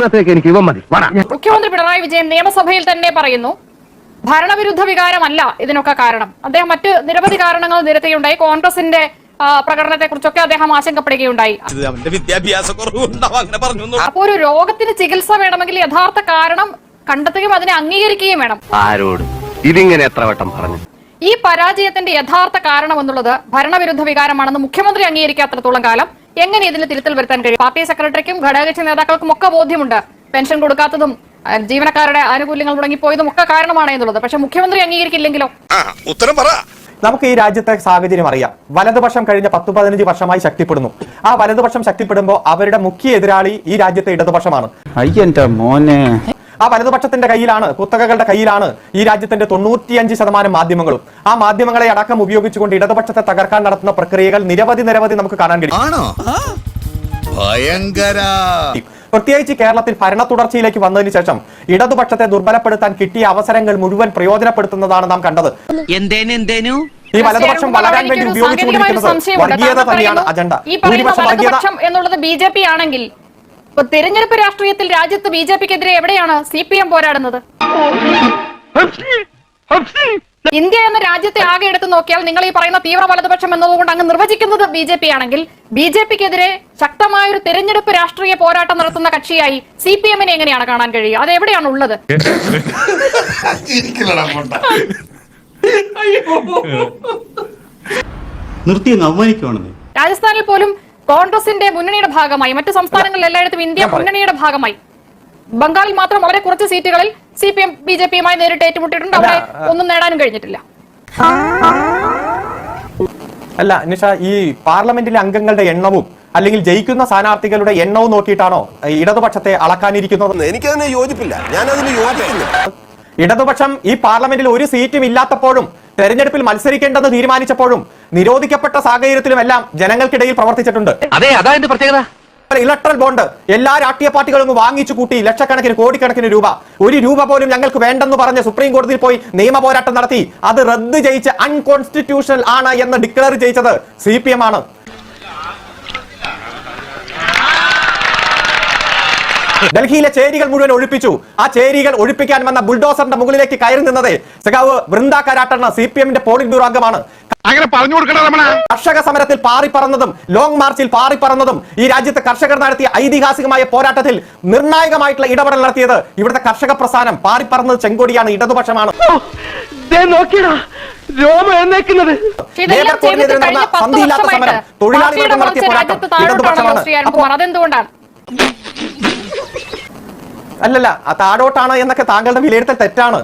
എനിക്ക് ഇവ മതി. മുഖ്യമന്ത്രി പിണറായി വിജയൻ നിയമസഭയിൽ തന്നെ പറയുന്നു ഭരണവിരുദ്ധ വികാരമല്ല ഇതിനൊക്കെ കാരണം. അദ്ദേഹം മറ്റ് നിരവധി കാരണങ്ങൾ നിരത്തിയുണ്ടായി. കോൺഗ്രസിന്റെ പ്രകടനത്തെ കുറിച്ചൊക്കെ അദ്ദേഹം ആശങ്കപ്പെടുകയുണ്ടായി. അപ്പൊ വിദ്യാഭ്യാസ കുറവുണ്ടാവും അങ്ങനെ പറഞ്ഞു അപ്പോൾ ഒരു രോഗത്തിന് ചികിത്സ വേണമെങ്കിൽ യഥാർത്ഥ കാരണം കണ്ടെത്തുകയും അതിനെ അംഗീകരിക്കുകയും വേണം. ആരോട്? ഇതിങ്ങനെ എത്ര വട്ടം പറഞ്ഞു? ഈ പരാജയത്തിന്റെ യഥാർത്ഥ കാരണം എന്നുള്ളത് ഭരണവിരുദ്ധ വികാരമാണെന്ന് മുഖ്യമന്ത്രി അംഗീകരിക്കാത്തിടത്തോളം കാലം എങ്ങനെ ഇതിന് തിരുത്തൽ വരുത്താൻ കഴിയും? പാർട്ടി സെക്രട്ടറിക്കും ഘടകകക്ഷി നേതാക്കൾക്കും ഒക്കെ ബോധ്യമുണ്ട്. പെൻഷൻ കൊടുക്കാത്തതും ജീവനക്കാരുടെ ആനുകൂല്യങ്ങൾ മുടങ്ങിപ്പോയതും ഒക്കെ കാരണമാണ് എന്നുള്ളത്. പക്ഷെ മുഖ്യമന്ത്രി അംഗീകരിക്കില്ലെങ്കിലോ? ഉത്തരം പറ. നമുക്ക് ഈ രാജ്യത്തെ സാഹചര്യം അറിയാം. വലതുപക്ഷം കഴിഞ്ഞ പത്ത് പതിനഞ്ച് വർഷമായി ശക്തിപ്പെടുന്നു. ആ വലതുപക്ഷം ശക്തിപ്പെടുമ്പോൾ അവരുടെ മുഖ്യ എതിരാളി ഈ രാജ്യത്തെ ഇടതുപക്ഷമാണ്. മോനെ. ആ വലതുപക്ഷത്തിന്റെ കയ്യിലാണ് കുത്തകകളുടെ കയ്യിലാണ് ഈ രാജ്യത്തിന്റെ തൊണ്ണൂറ്റിയഞ്ച് ശതമാനം മാധ്യമങ്ങളും. ആ മാധ്യമങ്ങളെ അടക്കം ഉപയോഗിച്ചുകൊണ്ട് ഇടതുപക്ഷത്തെ തകർക്കാൻ നടത്തുന്ന പ്രക്രിയകൾ നിരവധി നിരവധി നമുക്ക് കാണാൻ കഴിയും. ഭയങ്കര. പ്രത്യേകിച്ച് കേരളത്തിൽ ഭരണ തുടർച്ചയിലേക്ക് വന്നതിന് ശേഷം ഇടതുപക്ഷത്തെ ദുർബലപ്പെടുത്താൻ കിട്ടിയ അവസരങ്ങൾ മുഴുവൻ പ്രയോജനപ്പെടുത്തുന്നതാണ് നാം കണ്ടത്. എന്തേനു ഈ വലതുപക്ഷം വളരാൻ വേണ്ടി ഉപയോഗിച്ചുകൊണ്ടിരിക്കുന്നത് വർഗീയത തന്നെയാണ് അജണ്ട. ഭൂരിപക്ഷം വർഗീയത എന്നുള്ളത് ബി ജെ പി ആണെങ്കിൽ ഇപ്പൊ തിരഞ്ഞെടുപ്പ് രാഷ്ട്രീയത്തിൽ രാജ്യത്ത് ബി ജെ പിക്കെതിരെ എവിടെയാണ് സി പി എം പോരാടുന്നത്? ഇന്ത്യ എന്ന രാജ്യത്തെ ആകെ എടുത്തു നോക്കിയാൽ നിങ്ങൾ ഈ പറയുന്ന തീവ്ര വലതുപക്ഷം എന്നതുകൊണ്ട് അങ്ങ് നിർവചിക്കുന്നത് ബി ജെ പി ആണെങ്കിൽ ബി ജെ പിക്കെതിരെ ശക്തമായ ഒരു തെരഞ്ഞെടുപ്പ് രാഷ്ട്രീയ പോരാട്ടം നടത്തുന്ന കക്ഷിയായി സി പി എമ്മിനെ എങ്ങനെയാണ് കാണാൻ കഴിയുക? അത് എവിടെയാണ് ഉള്ളത് നിർത്തി അങ്ങ് അവമാനിക്കുവാണെന്നേ. രാജസ്ഥാനിൽ പോലും കോൺഗ്രസിന്റെ മുന്നണിയുടെ ഭാഗമായി മറ്റു സംസ്ഥാനങ്ങളിൽ എല്ലായിടത്തും ഇന്ത്യ മുന്നണിയുടെ ഭാഗമായി. ബംഗാളിൽ മാത്രം വളരെ കുറച്ച് സീറ്റുകളിൽ C P M B J പിയുമായി നേരിട്ട് ഏറ്റുമുട്ടിയിട്ടുണ്ട്. അവിടെ ഒന്നും നേടാനും കഴിഞ്ഞിട്ടില്ല. അല്ല നിഷ ഈ പാർലമെന്റിലെ അംഗങ്ങളുടെ എണ്ണവും അല്ലെങ്കിൽ ജയിക്കുന്ന സ്ഥാനാർത്ഥികളുടെ എണ്ണവും നോക്കിയിട്ടാണോ ഇടതുപക്ഷത്തെ അളക്കാനിരിക്കുന്നത്? എനിക്കതിന് യോജിപ്പില്ല. ഞാൻ അതിന് യോജിപ്പില്ല ഇടതുപക്ഷം ഈ പാർലമെന്റിൽ ഒരു സീറ്റും ഇല്ലാത്തപ്പോഴും തെരഞ്ഞെടുപ്പിൽ മത്സരിക്കേണ്ടെന്ന് തീരുമാനിച്ചപ്പോഴും നിരോധിക്കപ്പെട്ട സാഹചര്യത്തിലുമെല്ലാം ജനങ്ങൾക്കിടയിൽ പ്രവർത്തിച്ചിട്ടുണ്ട്. അതെ അതാ എന്റെ പ്രത്യേകത. ഇലക്ട്രൽ ബോണ്ട് എല്ലാ രാഷ്ട്രീയ പാർട്ടികളും വാങ്ങിച്ചു കൂട്ടി ലക്ഷക്കണക്കിന് കോടിക്കണക്കിന് രൂപ. ഒരു രൂപ പോലും ഞങ്ങൾക്ക് വേണ്ടെന്ന് പറഞ്ഞ് സുപ്രീം കോടതിയിൽ പോയി നിയമ പോരാട്ടം നടത്തി. അത് റദ്ദ് ചെയ്യിച്ച് അൺകോൺസ്റ്റിറ്റ്യൂഷണൽ ആണ് എന്ന് ഡിക്ലെയർ ചെയ്യിച്ചത് സി ആണ്. ഡൽഹിയിലെ ചേരികൾ മുഴുവൻ ഒഴിപ്പിച്ചു. ആ ചേരികൾ ഒഴിപ്പിക്കാൻ വന്ന ബുൾഡോസറിന്റെ മുകളിലേക്ക് കയറി നിന്നത് സഖാവ് വൃന്ദ കാരാട്ടണ്ണ സി പി എമ്മിന്റെ പോളിറ്റ് ബ്യൂറോ അംഗമാണ്. അങ്ങനെ പറഞ്ഞു കർഷക സമരത്തിൽ പാറിപ്പറന്നതും ലോങ് മാർച്ചിൽ പാറിപ്പറന്നതും ഈ രാജ്യത്തെ കർഷകർ നടത്തിയ ഐതിഹാസികമായ പോരാട്ടത്തിൽ നിർണായകമായിട്ടുള്ള ഇടപെടൽ നടത്തിയത് ഇവിടുത്തെ കർഷക പ്രസ്ഥാനം. പാറിപ്പറന്നത് ചെങ്കോടിയാണ് ഇടതുപക്ഷമാണ്. തൊഴിലാളികൾക്ക് പാർട്ടിയുടെ നടത്തിയ പോരാട്ടം ഇടതുപക്ഷമാണ്. അതെന്തുകൊണ്ടാണ് അല്ലല്ല ആ താഴോട്ടാണ് എന്നൊക്കെ താങ്കളുടെ വിലയിരുത്തൽ തെറ്റാണ്.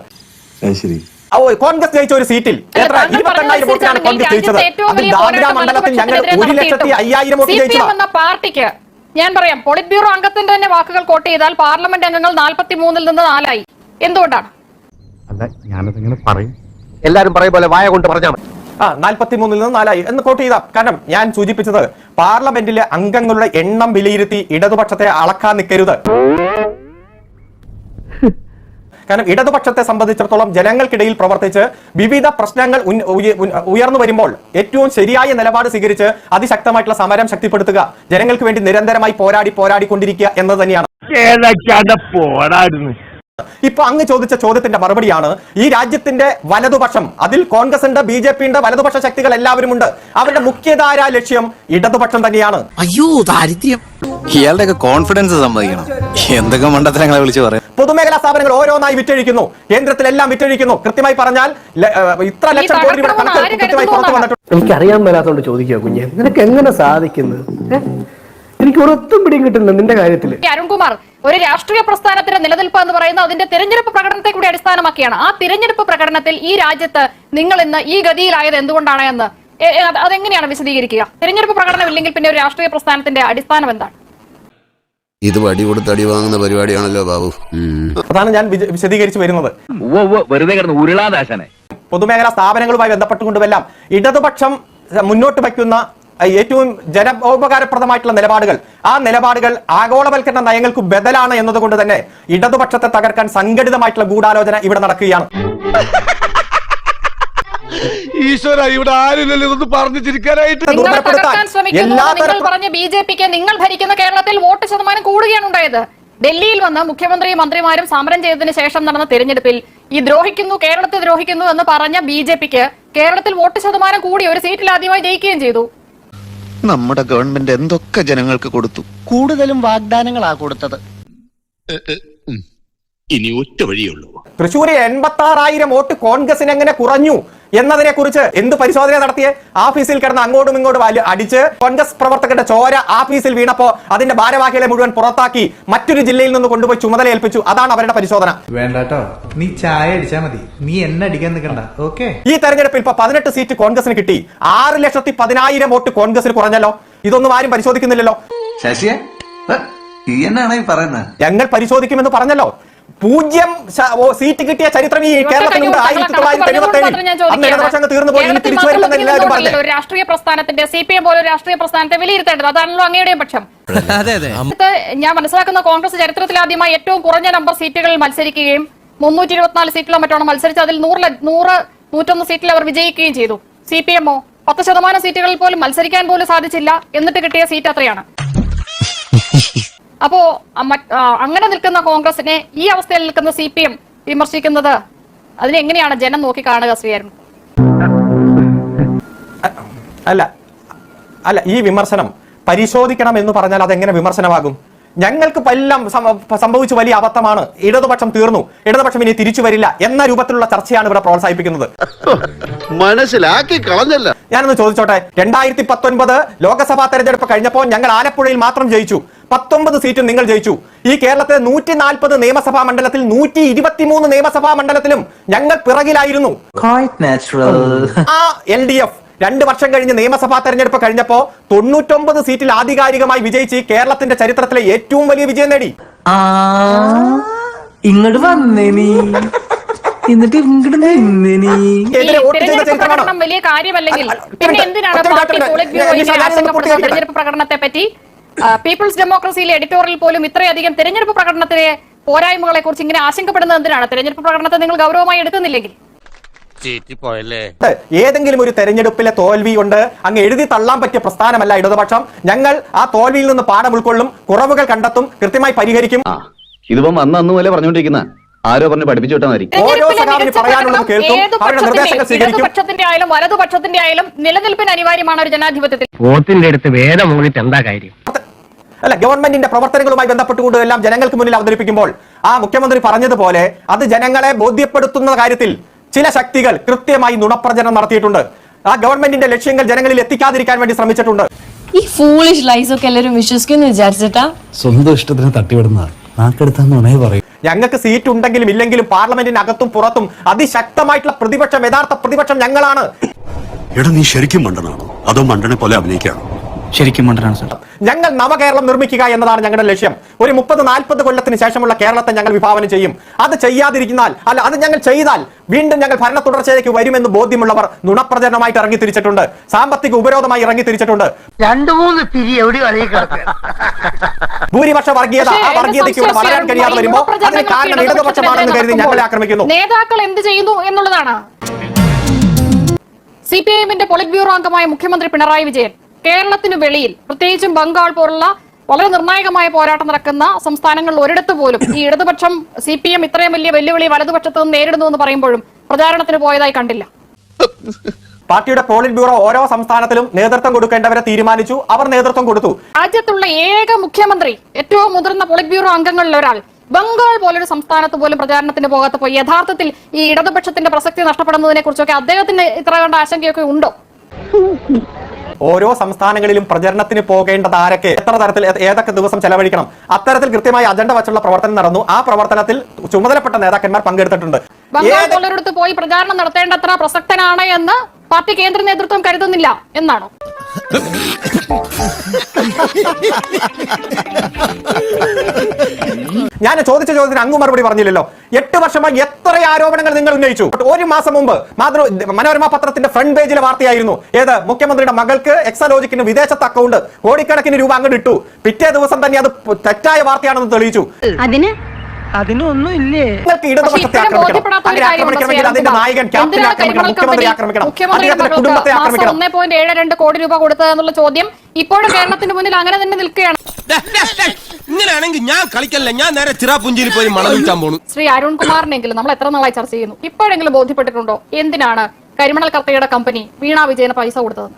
ശരി. ഓ കോൺഗ്രസ് ജയിച്ച ഒരു സീറ്റിൽ. എത്ര? ഇരുപത്തെണ്ണായിരം വോട്ടിനാണ് കോൺഗ്രസ് ജയിച്ചത്. അത് ദാദ്ര മണ്ഡലത്തിൽ ഞങ്ങൾ ഒരു ലക്ഷത്തി അയ്യായിരം വോട്ട് ജയിച്ചതാണ് പാർട്ടിക്ക് ഞാൻ പറയാം പോളിറ്റ് ബ്യൂറോ അംഗത്തിന്റെ തന്നെ വാക്കുകൾ കോട്ട് ചെയ്താൽ പാർലമെന്റ് അംഗങ്ങൾ നാൽപ്പത്തി മൂന്നിൽ നിന്ന് നാലായി. എന്തുകൊണ്ടാണ്? അല്ല ഞാനതിങ്ങനെ പറയും. എല്ലാരും പറയും പോലെ വായ കൊണ്ട് പറഞ്ഞാൽ മതി. ആ നാൽപ്പത്തി മൂന്നിൽ നിന്ന് നാലായി. എന്ന് കോട്ട് ചെയ്താം. കാരണം ഞാൻ സൂചിപ്പിച്ചത് പാർലമെന്റിലെ അംഗങ്ങളുടെ എണ്ണം വിലയിരുത്തി ഇടതുപക്ഷത്തെ അളക്കാൻ നിൽക്കരുത്. കാരണം ഇടതുപക്ഷത്തെ സംബന്ധിച്ചിടത്തോളം ജനങ്ങൾക്കിടയിൽ പ്രവർത്തിച്ച് വിവിധ പ്രശ്നങ്ങൾ ഉയർന്നു വരുമ്പോൾ ഏറ്റവും ശരിയായ നിലപാട് സ്വീകരിച്ച് അതിശക്തമായിട്ടുള്ള സമരം ശക്തിപ്പെടുത്തുക. ജനങ്ങൾക്ക് വേണ്ടി നിരന്തരമായി പോരാടി പോരാടിക്കൊണ്ടിരിക്കുക എന്നത് തന്നെയാണ്. ഇപ്പൊ അങ്ങ് ചോദിച്ച ചോദ്യത്തിന്റെ മറുപടിയാണ് ഈ രാജ്യത്തിന്റെ വലതുപക്ഷം. അതിൽ കോൺഗ്രസ് ഉണ്ട് ബി ജെ പി ഉണ്ട് വലതുപക്ഷ ശക്തികൾ എല്ലാവരും ഉണ്ട് അവരുടെ മുഖ്യധാര ലക്ഷ്യം ഇടതുപക്ഷം തന്നെയാണ്. അയ്യോ ദാരിദ്ര്യം. കോൺഫിഡൻസ് സമ്മതിക്കണം. എന്തൊക്കെ മണ്ടത്തരങ്ങളെ വിളിച്ച് പറയാം പൊതുമേഖലാ സ്ഥാപനങ്ങൾ ഓരോന്നായി വിറ്റഴിക്കുന്നു. കേന്ദ്രത്തിലെല്ലാം വിറ്റഴിക്കുന്നു. കൃത്യമായി പറഞ്ഞാൽ ഇത്ര ലക്ഷം കോടി രൂപ കണക്ക് കൃത്യമായി പുറത്തു വന്നിട്ടുണ്ട് എനിക്കറിയാൻ മേലാത്തോണ്ട് ചോദിക്കുക കുഞ്ഞെ. നിനക്ക് എങ്ങനെ സാധിക്കുന്നത്? എനിക്ക് ഒരൊത്തും പിടിയും കിട്ടുന്നില്ല നിന്റെ കാര്യത്തിൽ അരുൺകുമാർ ഒരു രാഷ്ട്രീയ പ്രസ്ഥാനത്തിന്റെ നിലനിൽപ്പ് എന്ന് പറയുന്നത് അതിന്റെ തിരഞ്ഞെടുപ്പ് പ്രകടനത്തെ കൂടി അടിസ്ഥാനമാക്കിയാണ്. ആ തിരഞ്ഞെടുപ്പ് പ്രകടനത്തിൽ ഈ രാജ്യത്ത് നിങ്ങൾ ഇന്ന് ഈ ഗതിയിലായത് എന്തുകൊണ്ടാണ് എന്ന്? അതെങ്ങനെയാണ് വിശദീകരിക്കുക? തിരഞ്ഞെടുപ്പ് പ്രകടനം ഇല്ലെങ്കിൽ പിന്നെ ഒരു രാഷ്ട്രീയ പ്രസ്ഥാനത്തിന്റെ അടിസ്ഥാനം എന്താണ്? ഇത് വടി കൊടുത്ത് അടി വാങ്ങുന്ന പരിപാടിയാണല്ലോ ബാബു. അതാണ് ഞാൻ വിശദീകരിച്ചു വരുന്നത്. വെറുതെ ഉരുളാദാശനെ. പൊതുമേഖലാ സ്ഥാപനങ്ങളുമായി ബന്ധപ്പെട്ടുകൊണ്ടുമെല്ലാം ഇടതുപക്ഷം മുന്നോട്ട് വയ്ക്കുന്ന ഏറ്റവും ജനോപകാരപ്രദമായിട്ടുള്ള നിലപാടുകൾ. ആ നിലപാടുകൾ ആഗോളവൽക്കരണ നയങ്ങൾക്ക് ബദലാണ് എന്നതുകൊണ്ട് തന്നെ ഇടതുപക്ഷത്തെ തകർക്കാൻ സംഘടിതമായിട്ടുള്ള ഗൂഢാലോചന ഇവിടെ നടക്കുകയാണ്. ഈശ്വര ഇവിടെ ആരില്ലല്ലോ ഇതൊന്ന് പറഞ്ഞു ചിരിക്കാനായിട്ട് പറഞ്ഞ ബി ജെ പിക്ക് നിങ്ങൾ ഭരിക്കുന്ന കേരളത്തിൽ വോട്ട് ശതമാനം കൂടുകയാണ് ഉണ്ടായത്. ഡൽഹിയിൽ വന്ന് മുഖ്യമന്ത്രിയും മന്ത്രിമാരും സമരം ചെയ്തതിന് ശേഷം നടന്ന തെരഞ്ഞെടുപ്പിൽ ഈ ദ്രോഹിക്കുന്നു കേരളത്തെ ദ്രോഹിക്കുന്നു എന്ന് പറഞ്ഞ ബി കേരളത്തിൽ വോട്ട് ശതമാനം കൂടി ഒരു സീറ്റിൽ ആദ്യമായി ജയിക്കുകയും ചെയ്തു. നമ്മുടെ ഗവൺമെന്റ് എന്തൊക്കെ ജനങ്ങൾക്ക് കൊടുത്തു? കൂടുതലും വാഗ്ദാനങ്ങളാ കൊടുത്തത്. ഇനി ഒറ്റ വഴിയുള്ളൂ തൃശ്ശൂരിൽ എൺപത്തി ആറായിരം വോട്ട് കോൺഗ്രസിന് എങ്ങനെ കുറഞ്ഞു എന്നതിനെ കുറിച്ച് എന്ത് പരിശോധന നടത്തിയ? ആഫീസിൽ കിടന്ന് അങ്ങോട്ടും ഇങ്ങോട്ടും അടിച്ച് കോൺഗ്രസ് പ്രവർത്തകരുടെ ചോര ആഫീസിൽ വീണപ്പോ അതിന്റെ ഭാരവാഹികളെ മുഴുവൻ പുറത്താക്കി മറ്റൊരു ജില്ലയിൽ നിന്ന് കൊണ്ടുപോയി ചുമതല ഏൽപ്പിച്ചു. അതാണ് അവരുടെ പരിശോധന. വേണ്ടോ നീ ചായ അടിച്ചാ മതി. നീ എന്നെ അടിക്കാൻ നിൽക്കണ്ട ഓക്കെ? ഈ തെരഞ്ഞെടുപ്പിൽ ഇപ്പൊ പതിനെട്ട് സീറ്റ് കോൺഗ്രസിന് കിട്ടി. ആറ് ലക്ഷത്തി പതിനായിരം വോട്ട് കോൺഗ്രസിന് കുറഞ്ഞല്ലോ. ഇതൊന്നും ആരും പരിശോധിക്കുന്നില്ലല്ലോ. ശശിയെ? ഞങ്ങൾ പരിശോധിക്കുമെന്ന് പറഞ്ഞല്ലോ. പൂജ്യം സീറ്റ് കിട്ടിയ ചരിത്രം ഈ കേരളത്തിലുണ്ട്. ആയിരത്തി തൊള്ളായിരത്തി എഴുപത്തി ഏഴിൽ അന്ന് ഇടതുപക്ഷം തീർന്നു പോയി തിരിച്ചു വരില്ലെന്ന് എല്ലാവരും പറഞ്ഞു. ഒരു രാഷ്ട്രീയ പ്രസ്ഥാനത്തിന്റെ സി പി എം പോലെ ഒരു രാഷ്ട്രീയ പ്രസ്ഥാനത്തെ വിലയിരുത്തേണ്ടത് അതാണല്ലോ അങ്ങയുടെയും പക്ഷം. അതെ അതെ. ഞാൻ മനസ്സിലാക്കുന്ന കോൺഗ്രസ് ചരിത്രത്തിൽ ആദ്യമായി ഏറ്റവും കുറഞ്ഞ നമ്പർ സീറ്റുകളിൽ മത്സരിക്കുകയും മുന്നൂറ്റി ഇരുപത്തിനാല് സീറ്റിലോ മറ്റാണ് മത്സരിച്ച് അതിൽ നൂറിൽ നൂറ് നൂറ്റൊന്ന് സീറ്റിൽ അവർ വിജയിക്കുകയും ചെയ്തു. സി പി എമ്മോ പത്ത് ശതമാനം സീറ്റുകളിൽ പോലും മത്സരിക്കാൻ പോലും സാധിച്ചില്ല. എന്നിട്ട് കിട്ടിയ സീറ്റ് അത്രയാണ്. അപ്പോ അങ്ങനെ നിൽക്കുന്ന കോൺഗ്രസിനെ ഈ അവസ്ഥയിൽ നിൽക്കുന്ന സി പി എം വിമർശിക്കുന്നത് അതിനെങ്ങനെയാണ് ജനം നോക്കി കാണുക ശ്രീയായിരുന്നു അല്ല അല്ല ഈ വിമർശനം പരിശോധിക്കണം എന്ന് പറഞ്ഞാൽ അതെങ്ങനെ വിമർശനമാകും? ഞങ്ങൾക്ക് എല്ലാം സംഭവിച്ചു വലിയ അബദ്ധമാണ്. ഇടതുപക്ഷം തീർന്നു. ഇടതുപക്ഷം ഇനി തിരിച്ചു വരില്ല എന്ന രൂപത്തിലുള്ള ചർച്ചയാണ് ഇവിടെ പ്രോത്സാഹിപ്പിക്കുന്നത്. മനസ്സിലാക്കി കളഞ്ഞല്ല. ഞാനൊന്ന് ചോദിച്ചോട്ടെ. രണ്ടായിരത്തി പത്തൊൻപത് ലോക്സഭാ തെരഞ്ഞെടുപ്പ് കഴിഞ്ഞപ്പോൾ ഞങ്ങൾ ആലപ്പുഴയിൽ മാത്രം ജയിച്ചു. പത്തൊമ്പത് സീറ്റും നിങ്ങൾ ജയിച്ചു. ഈ കേരളത്തിലെ നൂറ്റി നാൽപ്പത് നിയമസഭാ മണ്ഡലത്തിൽ നൂറ്റി ഇരുപത്തിമൂന്ന് നിയമസഭാ മണ്ഡലത്തിലും ഞങ്ങൾ പിറകിലായിരുന്നു. ആ എൽ ഡി എഫ്. രണ്ട് വർഷം കഴിഞ്ഞ് നിയമസഭാ തെരഞ്ഞെടുപ്പ് കഴിഞ്ഞപ്പോ തൊണ്ണൂറ്റൊമ്പത് സീറ്റിൽ ആധികാരികമായി വിജയിച്ച് കേരളത്തിന്റെ ചരിത്രത്തിലെ ഏറ്റവും വലിയ വിജയം നേടി. ഇങ്ങോട്ട് വന്നേ നീ. എന്നിട്ട് ഇങ്ങോട്ട് വലിയ കാര്യമല്ലെങ്കിൽ പിന്നെ എന്തിനാണ് പാർട്ടി പോളിറ്റ്. ബ്യൂറോ. തെരഞ്ഞെടുപ്പ് പ്രകടനത്തെ പറ്റി പീപ്പിൾസ് ഡെമോക്രസിയിലെ എഡിറ്റോറിയൽ പോലും ഇത്രയധികം തെരഞ്ഞെടുപ്പ് പ്രകടനത്തിലെ പോരായ്മകളെ കുറിച്ച് ഇങ്ങനെ ആശങ്കപ്പെടുന്നത് എന്തിനാണ്? തെരഞ്ഞെടുപ്പ് പ്രകടനത്തെ നിങ്ങൾ ഗൗരവമായി എടുക്കുന്നില്ലെങ്കിൽ. ഏതെങ്കിലും ഒരു തെരഞ്ഞെടുപ്പിലെ തോൽവി കൊണ്ട് അങ്ങ് എഴുതി തള്ളാൻ പറ്റിയ പ്രസ്ഥാനമല്ല ഇടതുപക്ഷം. ഞങ്ങൾ ആ തോൽവിയിൽ നിന്ന് പാഠം ഉൾക്കൊള്ളും കുറവുകൾ കണ്ടെത്തും കൃത്യമായി പരിഹരിക്കും. ഇതിപ്പം അന്ന് അന്ന് പോലെ പറഞ്ഞുകൊണ്ടിരിക്കുന്ന. ആരോ പറഞ്ഞ് പഠിപ്പിച്ചു വിട്ടാൽ മതി. ഓരോ സഖാവിന് പറയാനുള്ളത് കേൾക്കും. ഏത് അവരുടെ നിർദ്ദേശങ്ങൾ പക്ഷത്തിന്റെയും സ്വീകരിക്കും. ഇടതുപക്ഷത്തിന്റെ ആയാലും വലതുപക്ഷത്തിന്റെ ആയാലും നിലനിൽപ്പിന് അനിവാര്യമാണ് ഒരു ജനാധിപത്യത്തിൽ. അടുത്ത് വേദം മൂന്നിട്ട് എന്താ കാര്യം? അല്ല ഗവൺമെന്റിന്റെ പ്രവർത്തനങ്ങളുമായി ബന്ധപ്പെട്ടുകൊണ്ട് എല്ലാം ജനങ്ങൾക്ക് മുന്നിൽ അവതരിപ്പിക്കുമ്പോൾ ആ മുഖ്യമന്ത്രി പറഞ്ഞതുപോലെ അത് ജനങ്ങളെ ബോധ്യപ്പെടുത്തുന്ന കാര്യത്തിൽ ചില ശക്തികൾ കൃത്യമായി നുണപ്രചരണം നടത്തിയിട്ടുണ്ട്. ആ ഗവൺമെന്റിന്റെ ലക്ഷ്യങ്ങൾ ജനങ്ങളിൽ എത്തിക്കാതിരിക്കാൻ വേണ്ടി ശ്രമിച്ചിട്ടുണ്ട്. ഈ ഫൂളിഷ് ലൈസ് ഒക്കെ എല്ലാവരും വിശ്വസിക്കുന്നു വിചാരിച്ചിട്ടാ? സ്വന്തം ഇഷ്ടത്തിന് തട്ടിവിടുന്ന പറയും. ഞങ്ങൾക്ക് സീറ്റ് ഉണ്ടെങ്കിലും ഇല്ലെങ്കിലും പാർലമെന്റിന് അകത്തും പുറത്തും അതിശക്തമായിട്ടുള്ള പ്രതിപക്ഷം യഥാർത്ഥ പ്രതിപക്ഷം ഞങ്ങളാണ്. എടാ നീ ശരിക്കും മണ്ടനാണോ? അതോ മണ്ടനെ പോലെ അഭിനയിക്കാണോ? ശരിക്കും മണ്ടനാണ് സാർ. ഞങ്ങൾ നവകേരളം നിർമ്മിക്കുക എന്നതാണ് ഞങ്ങളുടെ ലക്ഷ്യം. ഒരു മുപ്പത് നാൽപ്പത് കൊല്ലത്തിന് ശേഷമുള്ള കേരളത്തെ ഞങ്ങൾ വിഭാവനം ചെയ്യും. അത് ചെയ്യാതിരിക്കുന്നാൽ അല്ല അത് ഞങ്ങൾ ചെയ്താൽ വീണ്ടും ഞങ്ങൾ ഭരണ തുടർച്ചയിലേക്ക് വരുമെന്ന് ബോധ്യമുള്ളവർ നുണപ്രചരണമായിട്ട് ഇറങ്ങി തിരിച്ചിട്ടുണ്ട് സാമ്പത്തിക ഉപരോധമായി ഇറങ്ങി തിരിച്ചിട്ടുണ്ട് രണ്ടു മൂന്ന് പിരി ഭൂരിപക്ഷ വർഗീയത ആ വർഗീയതയ്ക്ക് വളരാൻ കഴിയാതെ വരുമ്പോ വരുമ്പോൾ അതിന് കാരണം ഇടതുപക്ഷമാണെന്ന് കരുതി ഞങ്ങളെ ആക്രമിക്കുന്നു. നേതാക്കൾ എന്ത് ചെയ്യുന്നു എന്നുള്ളതാണ്. സി പി ഐഎമ്മിന്റെ പൊളിറ്റ് ബ്യൂറോ അംഗമായ മുഖ്യമന്ത്രി പിണറായി വിജയൻ. കേരളത്തിനു വെളിയിൽ പ്രത്യേകിച്ചും ബംഗാൾ പോലുള്ള വളരെ നിർണായകമായ പോരാട്ടം നടക്കുന്ന സംസ്ഥാനങ്ങളിൽ ഒരിടത്ത് പോലും ഈ ഇടതുപക്ഷം സി പി എം ഇത്രയും വലിയ വെല്ലുവിളി വലതുപക്ഷത്ത് നിന്ന് നേരിടുന്നു എന്ന് പറയുമ്പോഴും പ്രചാരണത്തിന് പോയതായി കണ്ടില്ല. പാർട്ടിയുടെ പോളിറ്റ് ബ്യൂറോ ഓരോ സംസ്ഥാനത്തിലും നേതൃത്വം കൊടുക്കേണ്ടവരെ തീരുമാനിച്ചു. അവർ നേതൃത്വം കൊടുത്തു. രാജ്യത്തുള്ള ഏക മുഖ്യമന്ത്രി ഏറ്റവും മുതിർന്ന പോളിറ്റ് ബ്യൂറോ അംഗങ്ങളിൽ ഒരാൾ. ബംഗാൾ പോലൊരു സംസ്ഥാനത്ത് പോലും പ്രചാരണത്തിന് പോകാത്തപ്പോൾ യഥാർത്ഥത്തിൽ ഈ ഇടതുപക്ഷത്തിന്റെ പ്രസക്തി നഷ്ടപ്പെടുന്നതിനെ കുറിച്ചൊക്കെ അദ്ദേഹത്തിന് ഇത്ര കണ്ട ആശങ്കയൊക്കെ ഉണ്ടോ? ഓരോ സംസ്ഥാനങ്ങളിലും പ്രചരണത്തിന് പോകേണ്ടത് ആരൊക്കെ? എത്ര തരത്തിൽ ഏതൊക്കെ ദിവസം ചെലവഴിക്കണം? അത്തരത്തിൽ കൃത്യമായി അജണ്ട വച്ചുള്ള പ്രവർത്തനം നടന്നു. ആ പ്രവർത്തനത്തിൽ ചുമതലപ്പെട്ട നേതാക്കന്മാർ പങ്കെടുത്തിട്ടുണ്ട്. പോയി പ്രചാരണം നടത്തേണ്ടത്ര പ്രസക്തനാണ് എന്ന് പാർട്ടി കേന്ദ്ര നേതൃത്വം കരുതുന്നില്ല എന്നാണോ? ഞാൻ ചോദിച്ച ചോദ്യത്തിന് അങ്ങ് മറുപടി പറഞ്ഞില്ലല്ലോ. എട്ട് വർഷമായി എത്ര ആരോപണങ്ങൾ നിങ്ങൾ ഉന്നയിച്ചു? ഒരു മാസം മുമ്പ് മാതൃ മനോരമ പത്രത്തിന്റെ ഫ്രണ്ട് പേജിലെ വാർത്തയായിരുന്നു. ഏത്? മുഖ്യമന്ത്രിയുടെ മകൾക്ക് എക്സലോജിക്കിന് വിദേശത്ത് അക്കൗണ്ട് കോടിക്കണക്കിന് രൂപ അങ്ങോട്ട് ഇട്ടു. പിറ്റേ ദിവസം തന്നെ അത് തെറ്റായ വാർത്തയാണെന്ന് തെളിയിച്ചു. അതിന് അതിനൊന്നും ഇല്ലേ നിങ്ങൾക്ക് ഇടതുപക്ഷത്തെ ആക്രമിക്കണം. ആക്രമിക്കണമെങ്കിൽ അതിന്റെ നായകൻ ക്യാപ്റ്റനെ ആക്രമിക്കണം മുഖ്യമന്ത്രി കമ്പനി ആക്രമിക്കണം. അദ്ദേഹത്തിന്റെ കുടുംബത്തെ ആക്രമിക്കണം. ഒന്നേ പോയിന്റ് ഏഴ് രണ്ട് കോടി രൂപ കൊടുത്തത് എന്നുള്ള ചോദ്യം ഇപ്പോഴും കേരളത്തിന്റെ മുന്നിൽ അങ്ങനെ തന്നെ നിൽക്കുകയാണ്. ഇങ്ങനെയാണെങ്കിൽ ഞാൻ കളിക്കല്ല. ഞാൻ നേരെ ചിറാപുഞ്ചിയിൽ പോയി മണം വിൽക്കാൻ പോണു. ശ്രീ അരുൺകുമാറിനെങ്കിലും നമ്മൾ എത്ര നാളായി ചർച്ച ചെയ്യുന്നു? ഇപ്പോഴെങ്കിലും ബോധ്യപ്പെട്ടിട്ടുണ്ടോ? എന്തിനാണ് കരിമണൽ കർത്തയുടെ കമ്പനി വീണാ വിജയന് പൈസ കൊടുത്തത്?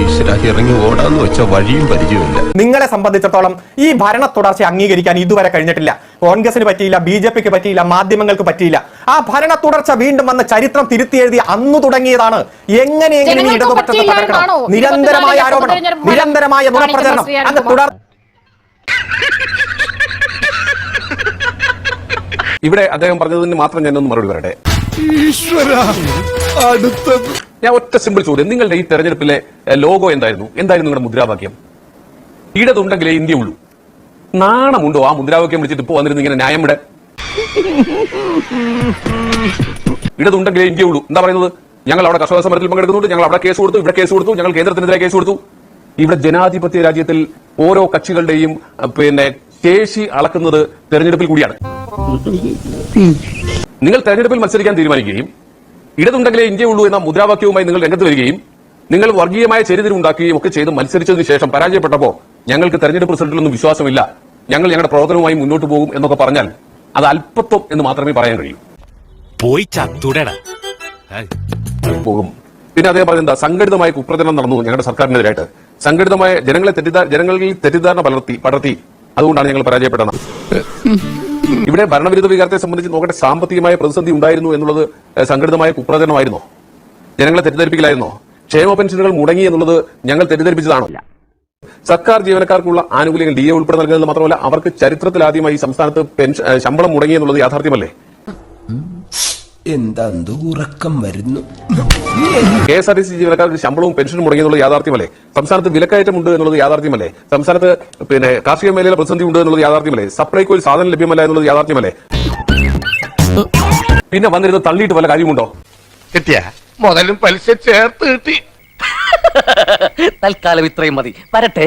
ഈശ്വര ഇറങ്ങി ഓടാന്ന് വെച്ച വഴിയും പരിചയമില്ല നിങ്ങളെ സംബന്ധിച്ചിടത്തോളം ഈ ഭരണ തുടർച്ച അംഗീകരിക്കാൻ ഇതുവരെ കഴിഞ്ഞിട്ടില്ല. കോൺഗ്രസിന് പറ്റിയില്ല ബി ജെ പിക്ക് പറ്റിയില്ല മാധ്യമങ്ങൾക്ക് പറ്റിയില്ല. ആ ഭരണ തുടർച്ച വീണ്ടും വന്ന ചരിത്രം തിരുത്തി എഴുതി അന്ന് തുടങ്ങിയതാണ്. എങ്ങനെയെങ്കിലും ഇടതുപക്ഷത്തെ തകർക്കണം. നിരന്തരമായ ആരോപണം നിരന്തരമായ നുണപ്രചരണം കാണിക്കുന്ന അങ്ങ് തുടർ ഇവിടെ അദ്ദേഹം പറഞ്ഞതിന് മാത്രം ഞാനൊന്ന് മറുപടി പറയട്ടെ. ഈശ്വര അടുത്തത്. ഞാൻ ഒറ്റ സിമ്പിൾ ചോദ്യം. നിങ്ങളുടെ ഈ തെരഞ്ഞെടുപ്പിലെ ലോഗോ എന്തായിരുന്നു? എന്തായിരുന്നു നിങ്ങളുടെ മുദ്രാവാക്യം? ഇടതുണ്ടെങ്കിലേ ഇന്ത്യ ഉള്ളൂ. നാണമുണ്ടോ ആ മുദ്രാവാക്യം വിളിച്ചിട്ട് ഇപ്പൊ വന്നിരുന്നു ഇങ്ങനെ ന്യായം ഇവിടെ ഇടതുണ്ടെങ്കിലേ ഇന്ത്യ ഉള്ളൂ. എന്താ പറയുന്നത്? ഞങ്ങൾ അവിടെ കർഷക സമരത്തിൽ പങ്കെടുക്കുന്നുണ്ട്. ഞങ്ങൾ അവിടെ കേസ് കൊടുത്തു ഇവിടെ കേസ് കൊടുത്തു ഞങ്ങൾ കേന്ദ്രത്തിനെതിരെ കേസ് കൊടുത്തു. ഇവിടെ ജനാധിപത്യ രാജ്യത്തിൽ ഓരോ കക്ഷികളുടെയും പിന്നെ ശേഷി അളക്കുന്നത് തെരഞ്ഞെടുപ്പിൽ കൂടിയാണ്. നിങ്ങൾ തെരഞ്ഞെടുപ്പിൽ മത്സരിക്കാൻ തീരുമാനിക്കുകയും ഇടതുണ്ടെങ്കിലേ ഇന്ത്യ ഉള്ളൂ എന്ന മുദ്രാവാക്യവുമായി നിങ്ങൾ രംഗത്ത് വരികയും നിങ്ങൾ വർഗീയമായ ചെരിതിരുണ്ടാക്കുകയും ഒക്കെ ചെയ്ത് മത്സരിച്ചതിന് ശേഷം പരാജയപ്പെട്ടപ്പോൾ ഞങ്ങൾക്ക് തെരഞ്ഞെടുപ്പ് റിസൾട്ടിലൊന്നും വിശ്വാസമില്ല. ഞങ്ങൾ ഞങ്ങളുടെ പ്രവർത്തനവുമായി മുന്നോട്ട് പോകും എന്നൊക്കെ പറഞ്ഞാൽ അത് അല്പത്വം എന്ന് മാത്രമേ പറയാൻ കഴിയൂ. പോയി പോകും. പിന്നെ അദ്ദേഹം പറഞ്ഞ എന്താ? സംഘടിതമായ കുപ്രചരണം നടന്നു ഞങ്ങളുടെ സർക്കാരിനെതിരായിട്ട്. സംഘടിതമായ ജനങ്ങളെ തെറ്റിദ്ധാ ജനങ്ങളിൽ തെറ്റിദ്ധാരണ പലർത്തി പടർത്തി അതുകൊണ്ടാണ് ഞങ്ങൾ പരാജയപ്പെട്ടത്. ഇവിടെ ഭരണവിരുദ്ധ വികാരത്തെ സംബന്ധിച്ച് നോക്കട്ടെ സാമ്പത്തികമായ പ്രതിസന്ധി ഉണ്ടായിരുന്നു എന്നുള്ളത് സംഘടിതമായ കുപ്രചരണമായിരുന്നോ? ജനങ്ങളെ തെറ്റിദ്ധരിപ്പിക്കലായിരുന്നോ? ക്ഷേമ പെൻഷനുകൾ മുടങ്ങി എന്നുള്ളത് ഞങ്ങൾ തെറ്റിദ്ധരിപ്പിച്ചതാണോ? സർക്കാർ ജീവനക്കാർക്കുള്ള ആനുകൂല്യങ്ങൾ ഡി എ ഉൾപ്പെടെ നൽകുന്നത് മാത്രമല്ല അവർക്ക് ഈ സംസ്ഥാനത്ത് പെൻഷൻ ശമ്പളം മുടങ്ങി എന്നുള്ളത് യാഥാർത്ഥ്യമല്ലേ? എന്താ ഉറക്കം വരുന്നു. K S R T C ജീവനക്കാർക്ക് ശമ്പളവും പെൻഷനും മുടങ്ങിയെന്നുള്ളത് യാഥാർത്ഥ്യമല്ലേ? സംസ്ഥാനത്ത് വിലക്കയറ്റമുണ്ട് എന്നുള്ളത് യാഥാർത്ഥ്യമല്ലേ? സംസ്ഥാനത്ത് പിന്നെ കാർഷിക മേഖലയിലെ പ്രതിസന്ധി ഉണ്ട് എന്നുള്ളത് യാഥാർത്ഥ്യമല്ലേ? സപ്ലൈക്ക് ഒരു സാധനം ലഭ്യമല്ല എന്നുള്ളത് യാഥാർത്ഥ്യമല്ലേ? പിന്നെ വന്നിരുന്ന് തള്ളിയിട്ട് വല്ല കാര്യമുണ്ടോ? കിട്ടിയാ. മുതലും പലിശ ചേർത്ത് കിട്ടി. തൽക്കാലം ഇത്രയും മതി. വരട്ടെ.